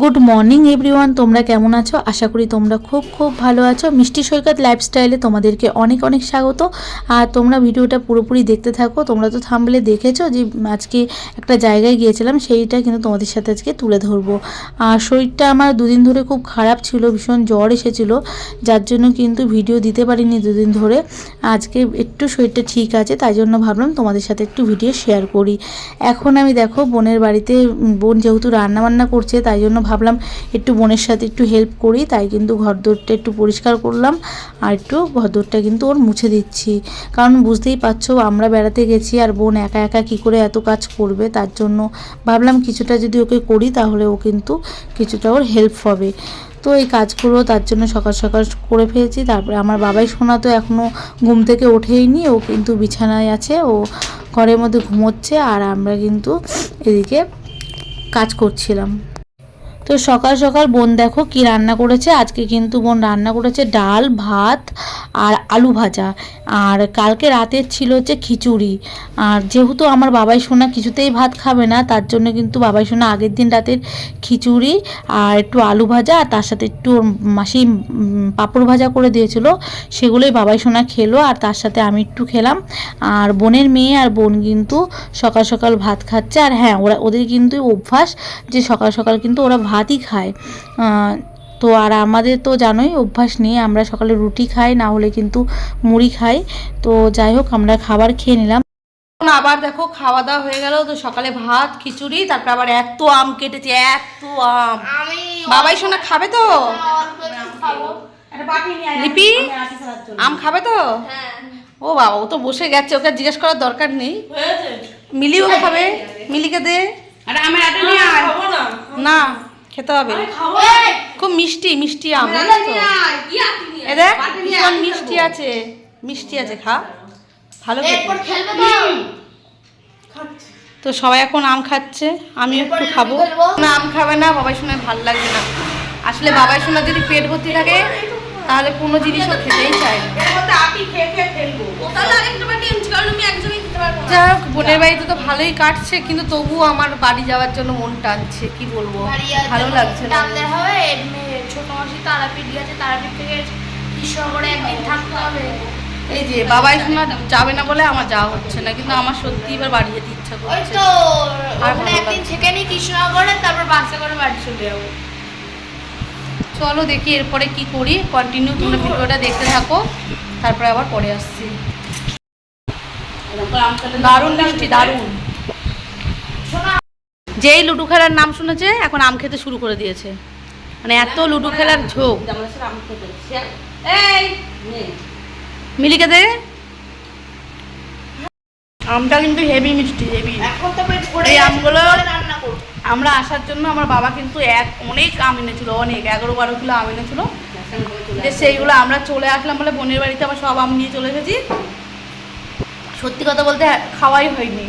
Good morning everyone তোমরা কেমন আছো? আশা করি তোমরা খুব খুব ভালো আছো। মিষ্টি সৈকত লাইফস্টাইলে তোমাদেরকে অনেক অনেক স্বাগত। আর তোমরা ভিডিওটা পুরোপুরি দেখতে থাকো। তোমরা তো থামলে দেখেছ যে আজকে একটা জায়গায় গিয়েছিলাম। সেইটা কিন্তু তোমাদের সাথে আজকে তুলে ধরবো। আর শরীরটা আমার দুদিন ধরে খুব খারাপ ছিল, ভীষণ জ্বর এসেছিল। যার জন্য কিন্তু ভিডিও দিতে পারিনি দুদিন ধরে। আজকে একটু শরীরটা ঠিক আছে, তাই জন্য ভাবলাম তোমাদের সাথে একটু ভিডিও শেয়ার করি। এখন আমি দেখো, বোনের বাড়িতে, বোন যেহেতু রান্না বান্না করছে, তাই জন্য ভাবলাম একটু বোনের সাথে একটু হেল্প করি, তাই কিন্তু ঘরদোরটা একটু পরিষ্কার করলাম আর একটু ঘরদোরটা কিন্তু ওর মুছে দিচ্ছি। কারণ বুঝতেই পারছ, আমরা বেড়াতে গেছি আর বোন একা একা কী করে এত কাজ করবে, তার জন্য ভাবলাম কিছুটা যদি ওকে করি তাহলে ও কিন্তু কিছুটা ওর হেল্প হবে। তো এই কাজগুলো তার জন্য সকাল সকাল করে ফেলেছি, তারপরে আমার বাবাই শোনা তো এখনও ঘুম থেকে ওঠেইনি, ও কিন্তু বিছানায় আছে, ও ঘরের মধ্যে ঘুমোচ্ছে আর আমরা কিন্তু এদিকে কাজ করছিলাম। তো সকাল সকাল বোন দেখো কি রান্না করেছে? আজকে কিন্তু বোন রান্না করেছে ডাল, ভাত আর আলু ভাজা। আর কালকে রাতের ছিল হচ্ছে খিচুড়ি। আর যেহেতু আমার বাবাই সোনা কিছুতেই ভাত খাবে না, তার জন্য কিন্তু বাবাই সোনা আগের দিন রাতের খিচুড়ি আর একটু আলু ভাজা আর তার সাথে একটু মাসি পাঁপড় ভাজা করে দিয়েছিল। সেগুলোই বাবাই সোনা খেলো আর তার সাথে আমি একটু খেলাম। আর বোনের মেয়ে আর বোন কিন্তু সকাল সকাল ভাত খাচ্ছে। আর হ্যাঁ ওরা, ওদের কিন্তু অভ্যাস যে সকাল সকাল কিন্তু ওরা ভাতই খায়। তো আর আমাদের তো জানোই অভ্যাস নেই আমরা সকালে রুটি খাই না হলে কিন্তু মুড়ি খাই। তো যাই হোক আমরা খাবার খেয়ে নিলাম। এখন আবার দেখো খাওয়া দাওয়া হয়ে গেল তো সকালে ভাত খিচুড়ি তারপর আবার এত আম কেটেছে এত আম। বাবাই সোনা খাবে তো? লিপি আম খাবে তো? হ্যাঁ ও বাবা ও তো বসে গেছে ওকে জিজ্ঞেস করার দরকার নেই। মিলিও খাবে? মিলিকে দে। আরে আমি এটা নিয়ে না। খেতে হবে। খুব মিষ্টি মিষ্টি আম। এ দেখ ভীষণ মিষ্টি আছে। মিষ্টি আছে খা। ভালো এরপর খেতে খেলবে তো। তো সবাই এখন আম খাচ্ছে আমি একটু খাব। না আম খাবে না বাবাই শোনায় ভালো লাগবে না। আসলে বাবাই শোনা যদি পেট ভর্তি থাকে তাহলে কোনো জিনিসও খেতেই চায়। যাই হোক বোনের বাড়িতে তো ভালোই কাটছে কিন্তু তবুও আমার বাড়ি যাওয়ার জন্য মন টানছে কি বলব? ভালো লাগছে না। হবে ছোট মাসি তারাপীঠ গেছে তারাপীঠ থেকে কৃষ্ণগড়ে একদিন থাকতে হবে। এই যে বাবাই শোনা যাবে না বলে আমার যাওয়া হচ্ছে না কিন্তু আমার সত্যি এবার বাড়ি যেতে ইচ্ছা করছে। তো ওখানে একদিন থেকে নি কৃষ্ণনগরে তারপর বাসে করে বাড়ি চলে যাব। চলো দেখি এরপরে কি করি কন্টিনিউ তোমরা ভিডিওটা দেখতে থাকো তারপরে আবার পরে আসছি। দারুণ মিষ্টি দারুণ। যেই লুডো খেলার নাম শুনেছে এখন আম খেতে শুরু করে দিয়েছে। মানে এত লুডো খেলার ঝোঁক। মিলিকে দে। আমটা কিন্তু হেভি মিষ্টি হেভি এখন তো পেট ভরে এই আমগুলো- রান্না করব। আমরা আসার জন্য আমার বাবা কিন্তু এক অনেক আম এনেছিল অনেক এগারো বারো কিলো আম এনেছিল। যে সেইগুলো আমরা চলে আসলাম বলে বোনের বাড়িতে আবার সব আম নিয়ে চলে এসেছি। সত্যি কথা বলতে খাওয়াই হয়নি।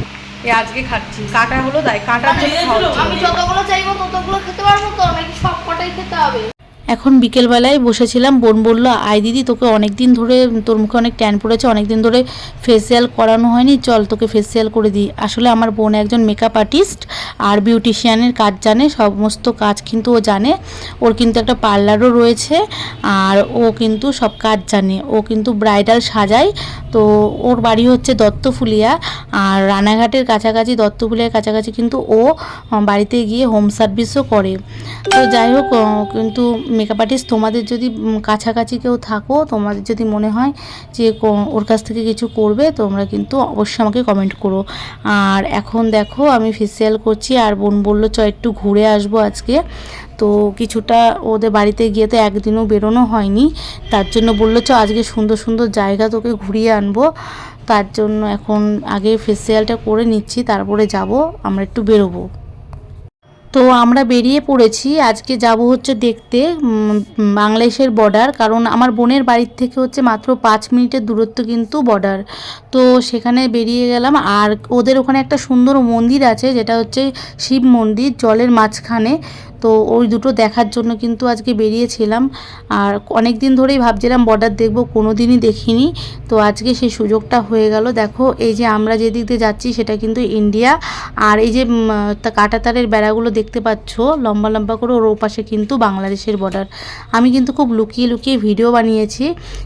এই আজকে খাচ্ছি। কাটা হলো তাই কাটার জন্য আমি যতগুলো চাইব ততগুলো খেতে পারব তো নাকি সব কটাই খেতে হবে। এখন বিকেলবেলায় বসেছিলাম, বোন বলল, আয় দিদি, তোকে অনেক দিন ধরে তোর মুখে অনেক ট্যান পড়েছে অনেক দিন ধরে ফেসিয়াল করানো হয়নি, চল তোকে ফেসিয়াল করে দিই। আসলে আমার বোন একজন মেকআপ আর্টিস্ট আর বিউটিশিয়ানের কাজ জানে, সমস্ত কাজ কিন্তু ও জানে। ওর কিন্তু একটা পার্লারও রয়েছে আর ও কিন্তু সব কাজ জানে। ও কিন্তু ব্রাইডাল সাজায়, তো ওর বাড়ি হচ্ছে দত্তফুলিয়া আর রানাঘাটের কাছাকাছি, দত্তফুলিয়ার কাছাকাছি কিন্তু ও বাড়িতে গিয়ে হোম সার্ভিসও করে। তো যাই হোক কিন্তু মেকআপ আর্টিস্ট তোমাদের যদি কাছাকাছি কেউ থাকো, তোমাদের যদি মনে হয় যে ওর কাছ থেকে কিছু করবে, তোমরা কিন্তু অবশ্যই আমাকে কমেন্ট করো। আর এখন দেখো, আমি ফেসিয়াল করছি, আর বোন বলল, চ, একটু ঘুরে আসব আজকে। তো কিছুটা ওদের বাড়িতে গিয়ে তো একদিনও বেরোনো হয়নি। তার জন্য বলল, চ, আজকে সুন্দর সুন্দর জায়গা তোকে ঘুরিয়ে আনব। তার জন্য এখন আগে ফেসিয়ালটা করে নিচ্ছি, তারপরে যাব, আমরা একটু বেরোবো। তো আমরা বেরিয়ে পড়েছি। আজকে যাব হচ্ছে দেখতে বাংলাদেশের বর্ডার কারণ আমার বোনের বাড়ির থেকে হচ্ছে মাত্র পাঁচ মিনিটের দূরত্ব কিন্তু বর্ডার তো সেখানে বেরিয়ে গেলাম, আর ওদের ওখানে একটা সুন্দর মন্দির আছে, যেটা হচ্ছে শিব মন্দির, জলের মাঝখানে। তো ওই দুটো দেখার জন্য কিন্তু আজকে বেরিয়েছিলাম। আর অনেক দিন ধরেই ভাবছিলাম বর্ডার দেখব কোনো দিনই দেখিনি। তো আজকে সেই সুযোগটা হয়ে গেল। দেখো, এই যে আমরা যেদিক দিয়ে যাচ্ছি সেটা কিন্তু ইন্ডিয়া আর এই যে কাঁটাতারের বেড়াগুলো দেখতে পাচ্ছ, লম্বা লম্বা করে ওর ওপাশে কিন্তু বাংলাদেশের বর্ডার আমি কিন্তু খুব লুকিয়ে লুকিয়ে ভিডিও বানিয়েছি,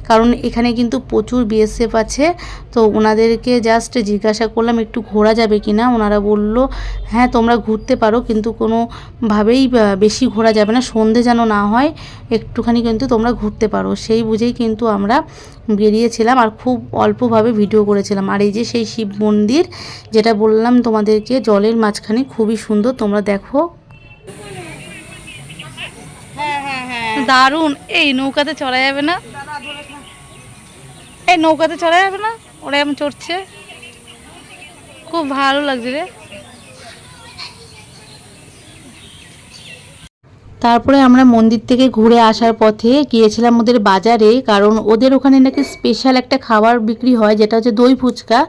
কারণ এখানে কিন্তু প্রচুর বিএসএফ আছে। তো ওনাদেরকে জাস্ট জিজ্ঞাসা করলাম, একটু ঘোরা যাবে কি না ওনারা বলল হ্যাঁ তোমরা ঘুরতে পারো। কিন্তু কোনোভাবেই বেশি ঘোরা যাবে না সন্ধে যেন না হয় একটুখানি কিন্তু তোমরা ঘুরতে পারো। সেই বুঝেই কিন্তু আমরা বেরিয়েছিলাম আর খুব অল্পভাবে ভিডিও করেছিলাম। আর এই যে সেই শিব মন্দির যেটা বললাম তোমাদেরকে জলের মাঝখানে খুবই সুন্দর তোমরা দেখো। হ্যাঁ হ্যাঁ হ্যাঁ। দারুণ! এই নৌকাতে চড়া যাবে না? এই নৌকাতে চড়া যাবে না? ওরা এমন চড়ছে। খুব ভালো লাগছে রে। তারপরে আমরা মন্দির থেকে ঘুরে আসার পথে গিয়েছিলাম ওদের বাজারে, কারণ ওদের ওখানে নাকি স্পেশাল একটা খাবার বিক্রি হয়, যেটা হচ্ছে দই ফুচকা।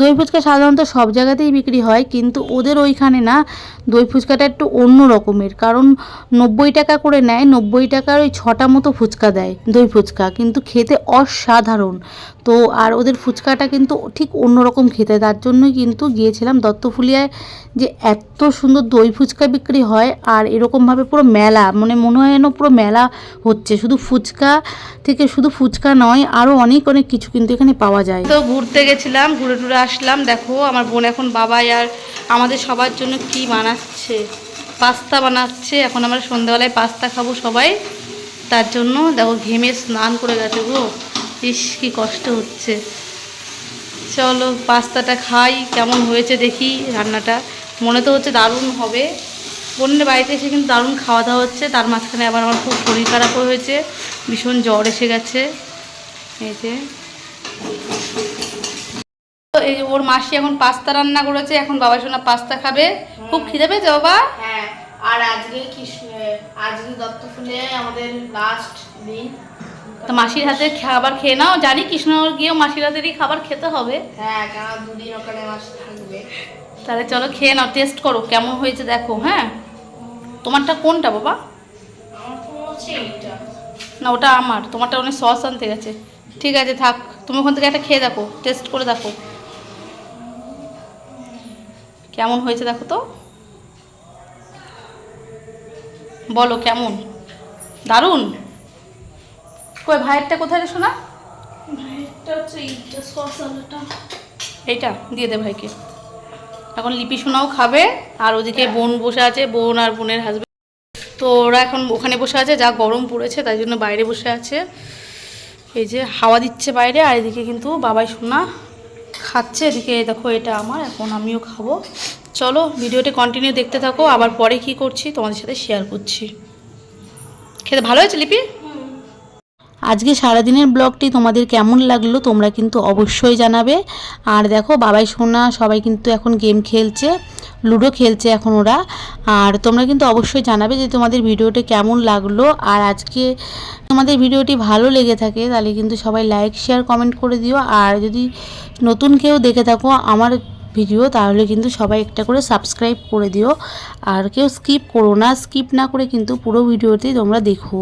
দই ফুচকা সাধারণত সব জায়গাতেই বিক্রি হয়, কিন্তু ওদের ওইখানে না দই ফুচকাটা একটু অন্য রকমের। কারণ নব্বই টাকা করে নেয়, নব্বই টাকার ওই ছটা মতো ফুচকা দেয় দই ফুচকা, কিন্তু খেতে অসাধারণ। তো আর ওদের ফুচকাটা কিন্তু ঠিক অন্যরকম খেতে, তার জন্যই কিন্তু গিয়েছিলাম দত্তফুলিয়ায় যে এত সুন্দর দই ফুচকা বিক্রি হয়, আর এরকমভাবে পুরো মেলা মানে মনে হয় যেন পুরো মেলা হচ্ছে। শুধু ফুচকা থেকে শুধু ফুচকা নয় আরও অনেক অনেক কিছু কিন্তু এখানে পাওয়া যায়। তো ঘুরতে গেছিলাম, ঘুরে টুরে আসলাম। দেখো, আমার বোন এখন বাবাই আর আমাদের সবার জন্য কি বানাচ্ছে। পাস্তা বানাচ্ছে। এখন আমরা সন্ধ্যাবেলায় পাস্তা খাব সবাই। তার জন্য দেখো, ঘেমে স্নান করে গেছে গো। ইস, কি কষ্ট হচ্ছে। চলো, পাস্তাটা খাই। কেমন হয়েছে দেখি রান্নাটা। মনে তো হচ্ছে দারুণ হবে। বোনের বাড়িতে এসে কিন্তু দারুণ খাওয়া দাওয়া হচ্ছে। তার মাঝখানে আবার আমার খুব শরীর খারাপও হয়েছে। ভীষণ জ্বর এসে গেছে। এই যে। এই যে ওর মাসি এখন পাস্তা রান্না করেছে এখন বাবা সোনা পাস্তা খাবে। খুব খিদে পেয়েছে বাবা? হ্যাঁ আর আজকে কৃষ্ণ আজকে দত্তফুলে আমাদের লাস্ট দিন। তো মাসির হাতে খাবার খেয়ে নাও। জানি কৃষ্ণনগর গিয়েও মাসির হাতেরই খাবার খেতে হবে। হ্যাঁ দুদিন ওখানে মাস থাকবে। তাহলে চলো খেয়ে নাও টেস্ট করো কেমন হয়েছে দেখো হ্যাঁ? তোমারটা কোনটা বাবা? না ওটা আমার। তোমারটা অনেক সস আনতে গেছে। ঠিক আছে থাক। তুমি ওখান থেকে একটা খেয়ে দেখো টেস্ট করে দেখো। কেমন হয়েছে দেখো তো? বলো কেমন? দারুণ? কই ভাইয়েরটা কোথায় শোনা এইটা দিয়ে দে ভাইকে। এখন লিপি সোনাও খাবে, আর ওদিকে বোন বসে আছে, বোন আর বোনের হাজবেন্ড তো ওরা এখন ওখানে বসে আছে, যা গরম পড়েছে, তাই জন্য বাইরে বসে আছে। এই যে হাওয়া দিচ্ছে বাইরে, আর এদিকে কিন্তু বাবাই সোনা খাচ্ছে। এদিকে দেখো এটা আমার, এখন আমিও খাব। চলো ভিডিওটি কন্টিনিউ দেখতে থাকো, আবার পরে কি করছি তোমাদের সাথে শেয়ার করছি। খেতে ভালো হয়েছে লিপি? আজকে সারাদিনের ব্লগটি তোমাদের কেমন লাগল তোমরা কিন্তু অবশ্যই জানাবে। আর দেখো, বাবাই, সোনা সবাই কিন্তু এখন গেম খেলছে লুডো খেলছে এখন ওরা। আর তোমরা কিন্তু অবশ্যই জানাবে যে তোমাদের ভিডিওটি কেমন লাগল। আর আজকে তোমাদের ভিডিওটি ভালো লেগে থাকে তাহলে কিন্তু সবাই লাইক শেয়ার কমেন্ট করে দিও। আর যদি নতুন কেউ দেখে থাকো, আমার ভিডিও তাহলে কিন্তু সবাই একটা করে সাবস্ক্রাইব করে দিও। আর কেউ স্কিপ করো না স্কিপ না করে কিন্তু পুরো ভিডিওটি তোমরা দেখো।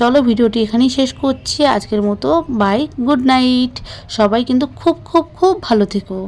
চলো ভিডিওটি এখানেই শেষ করছি। আজকের মতো বাই গুড নাইট সবাই কিন্তু খুব খুব খুব ভালো থেকো।